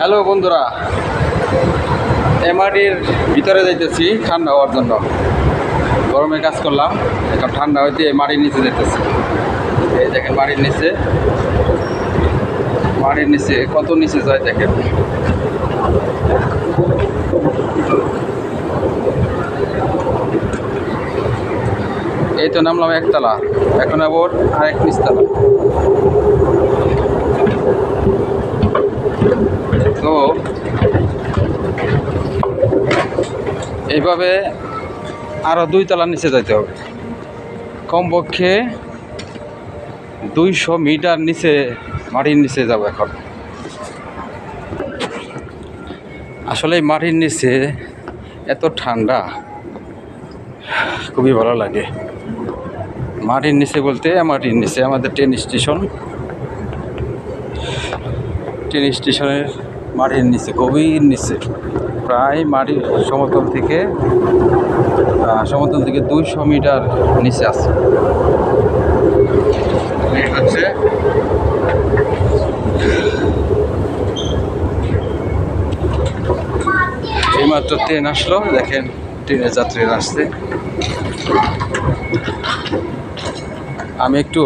Hello বন্ধুরা এমআরডির ভিতরে যাইতেছি, ঠান্ডা হওয়ার জন্য। গরমে কাজ করলাম, এখন ঠান্ডা হইতে মাটির নিচে যেতেছি এই দেখেন মাটির নিচে। মাটির নিচে কত নিচে যায় দেখেন। এই তো নামলাম একতলা, এখন আবার আরেক নিচতলা তো এইভাবে আরও দুই তলার নিচে যেতে হবে। কমপক্ষে দুইশো মিটার নিচে মাটির নিচে যাব এখন। আসলে এই মাটির নিচে এত ঠান্ডা, খুবই ভালো লাগে। মাটির নিচে বলতে মাটির নিচে আমাদের ট্রেন স্টেশন ট্রেন স্টেশনের মাটির নিচে গভীর নিচে প্রায় মাটির সমতল থেকে সমতল থেকে দুইশো মিটার নিচে আছে। এই হচ্ছে এইমাত্র ট্রেন আসলো দেখেন ট্রেনের যাত্রীরা আসছে। আমি একটু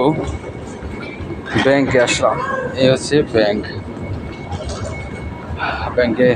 ব্যাংকে আসলাম এই হচ্ছে ব্যাংক। ব্যাংকে